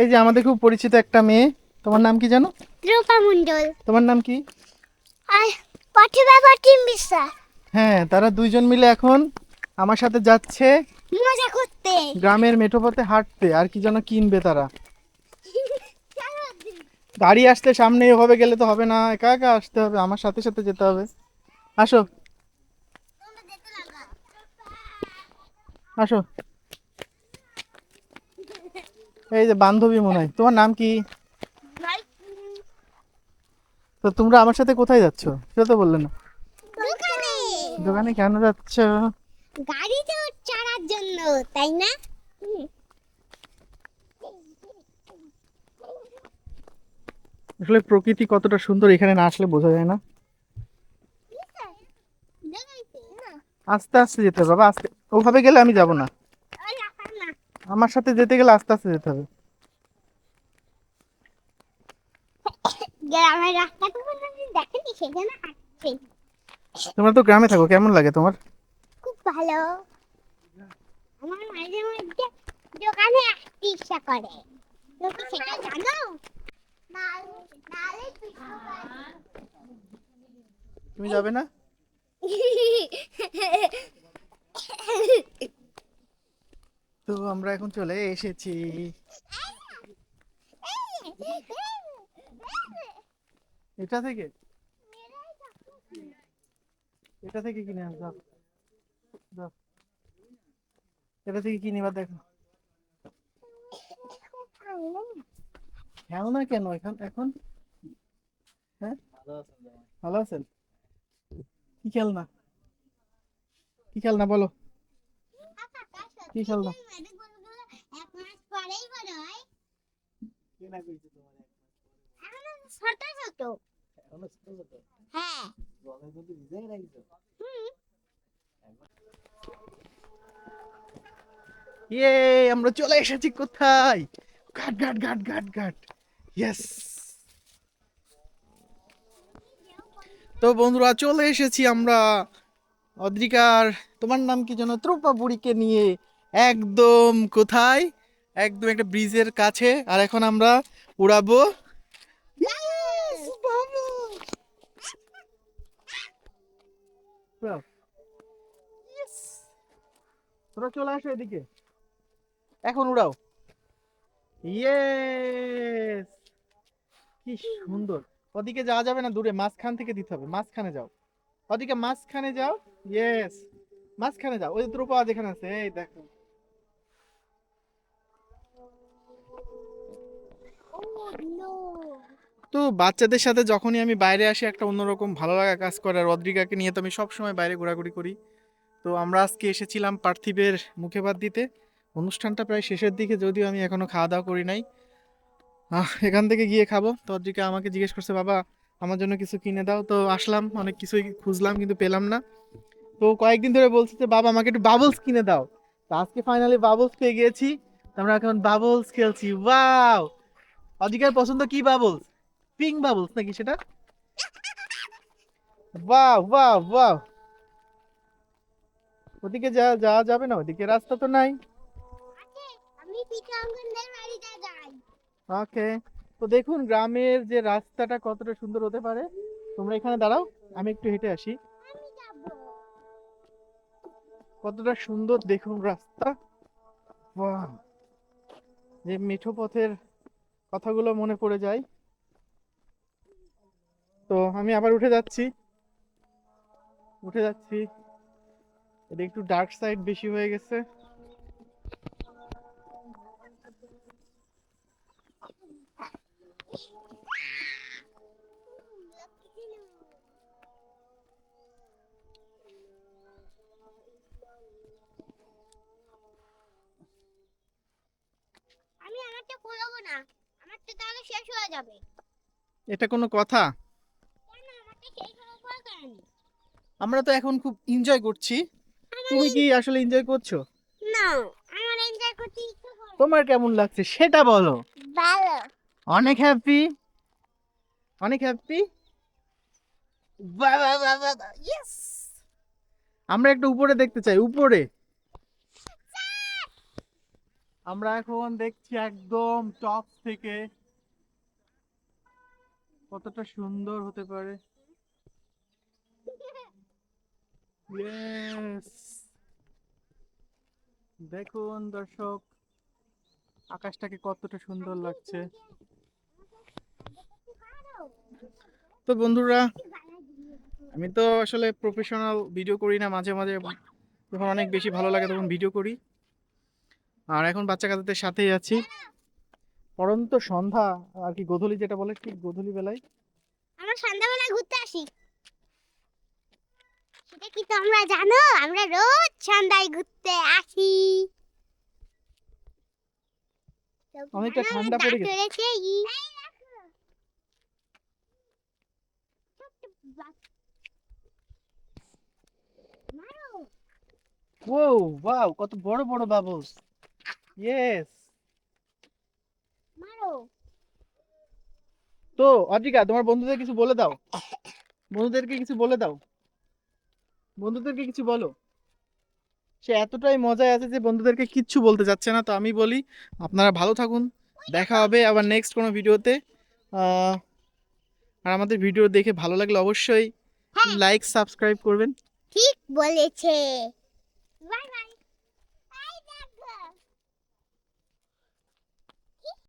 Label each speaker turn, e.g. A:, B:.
A: এই যে আমাদের খুব পরিচিত একটা মেয়ে। তোমার নাম কি জানো?
B: রূপা মণ্ডল।
A: তোমার নাম কি?
B: প্রতিভা প্রতিম বিশ্বাস
A: হ্যাঁ তারা দুইজন মিলে এখন আমার সাথে যাচ্ছে
B: মজা করতে।
A: গ্রামের মেঠো পথে হাঁটতে। আর কি যেন কিনবে তারা। গাড়ি আসতে সামনে এভাবে গেলে তো হবে না। একা একা আসতে হবে। আমার সাথে সাথে যেতে হবে। আসো। আসো। এই যে বান্ধবী মনে হয়। তোমার নাম কি? তো তোমরা আমার সাথে কোথায় যাচ্ছ? সেটা তো বললে না।
B: দোকানে।
A: কেন যাচ্ছ?
B: গাড়িতে চড়ার জন্য তাই না?
A: আসলে প্রকৃতি কতটা সুন্দর এখানে না আসলে বোঝা যায় না। আস্তে আস্তে যেতে হবে বাবা। আস্তে। ওভাবে গেলে আমি যাব না। আমার সাথে যেতে গেলে আস্তে আস্তে যেতে হবে।
B: গ্রামের রাস্তা তো দেখেনি সেখানে হাঁটছে।
A: তোমরা তো গ্রামে থাকো কেমন লাগে তোমার?
B: খুব ভালো। আমার মাঝে মধ্যে দোকানে আসতে ইচ্ছা করে। তুমি সেটা জানো?
A: তুমি যাবে না? তো আমরা এখন চলে এসেছি। এটা থেকে? এটা থেকে কিনে দাও। এটা থেকে কিনে এবার দেখো। খেলনা কেন এখন এখন? হ্যাঁ? ভালো আছেন? কি খেলনা? কি খেলনা বলো? কি খেলনা
B: এক মাস পরেই বড় হয় এখনও ছোট ছোট। হ্যাঁ। হুম।
A: ইয়ে আমরা চলে এসেছি কোথায়? ঘাট ঘাট ঘাট ঘাট ঘাট। ইয়েস তো বন্ধুরা চলে এসেছি আমরা। অদ্রিকার তোমার নাম কি যেন? ত্রোপা বুড়িকে নিয়ে একদম কোথায়? একদম একটা ব্রিজের কাছে। আর এখন আমরা উড়াবো! তোরা চলে আসো এদিকে। এখন উড়াও। ইয়েস কি সুন্দর। ওদিকে যাওয়া যাবে না দূরে। মাঝখান থেকে দিতে হবে। মাঝখানে যাও। ওদিকে মাঝখানে যাও। ইয়েস মাঝখানে যাও। ওই দ্রুপা যেখানে আছে এই দেখো। তো বাচ্চাদের সাথে যখনই আমি বাইরে আসি, একটা অন্যরকম ভালো লাগা কাজ করে। আর অদ্রিকাকে নিয়ে তো আমি সবসময় বাইরে ঘোরাঘুরি করি। তো আমরা আজকে এসেছিলাম পার্থিবের মুখে ভাত দিতে। অনুষ্ঠানটা প্রায় শেষের দিকে, যদিও আমি এখনও খাওয়া দাওয়া করি নাই। এখান থেকে গিয়ে খাব। তো অদ্রিকা আমাকে জিজ্ঞেস করছে, বাবা, আমার জন্য কিছু কিনে দাও। তো আসলাম, অনেক কিছুই খুঁজলাম, কিন্তু পেলাম না। তো কয়েকদিন ধরে বলছে যে, বাবা, আমাকে একটু বাবলস কিনে দাও। তো আজকে ফাইনালি বাবলস পেয়ে গিয়েছি। আমরা এখন বাবলস খেলছি। ওয়াও অদ্রিকার পছন্দ কি বাবলস পিঙ্ক বাবলস নাকি সেটা? বাহ বাহ বাহ ওদিকে যা, যাওয়া যাবে না, ওদিকে রাস্তা তো নাই। ওকে তো দেখুন, গ্রামের যে রাস্তাটা কতটা সুন্দর হতে পারে। তোমরা এখানে দাঁড়াও, আমি একটু হেঁটে আসি। কতটা সুন্দর দেখুন রাস্তা। বাহ যে মেঠো পথের কথাগুলো মনে পড়ে যায়। তো আমি আবার উঠে যাচ্ছি। উঠে যাচ্ছি। এটা একটু ডার্ক সাইড বেশি হয়ে গেছে।
B: আমি আমারটা করব না। আমারটা তাহলে শেষ হয়ে যাবে।
A: এটা কোনো কথা? আমরা তো এখন খুব এনজয় করছি। তুমি কি আসলে এনজয় করছ?
B: না আমার এনজয় করতে ইচ্ছে করে
A: তোমার কেমন লাগছে সেটা বলো।
B: ভালো।
A: অনেক হ্যাপি অনেক হ্যাপি ইয়েস আমরা একটু উপরে দেখতে চাই উপরে। আমরা এখন দেখছি একদম টপ থেকে। কতটা সুন্দর হতে পারে! দেখুন দর্শক, আকাশটাকে কতটা সুন্দর লাগছে। তো বন্ধুরা, আমি তো আসলে প্রফেশনাল ভিডিও করি না, মাঝে মাঝে যখন অনেক বেশি ভালো লাগে তখন ভিডিও করি। আর এখন বাচ্চা কাচ্চাদের সাথেই আছি। পরন্ত সন্ধ্যা আর কি গোধূলি যেটা বলে ঠিক গোধূলি বেলায়।
B: আমরা সন্ধ্যাবেলা ঘুরতে আসি। সেটা কি তোমরা জানো? আমরা রোজ সন্ধ্যায় ঘুরতে আসি।
A: অনেকটা ঠান্ডা পড়ে
B: গেছে।
A: ও ওয়াও কত বড় বড় বাবলস ইয়েস
B: মারো।
A: তো অদ্রিকা তোমার বন্ধুদের কিছু বলে দাও। বন্ধুদেরকে কিছু বলে দাও। বন্ধুদেরকে কিছু বলো। সে এতটাই মজায় আছে যে বন্ধুদেরকে কিচ্ছু বলতে যাচ্ছে না তো আমি বলি আপনারা ভালো থাকুন। দেখা হবে আবার নেক্সট কোনো ভিডিওতে। আহ, আর আমাদের ভিডিও দেখে ভালো লাগলে অবশ্যই
B: হ্যাঁ।
A: লাইক সাবস্ক্রাইব করবেন।
B: ঠিক বলেছে। Bye bye.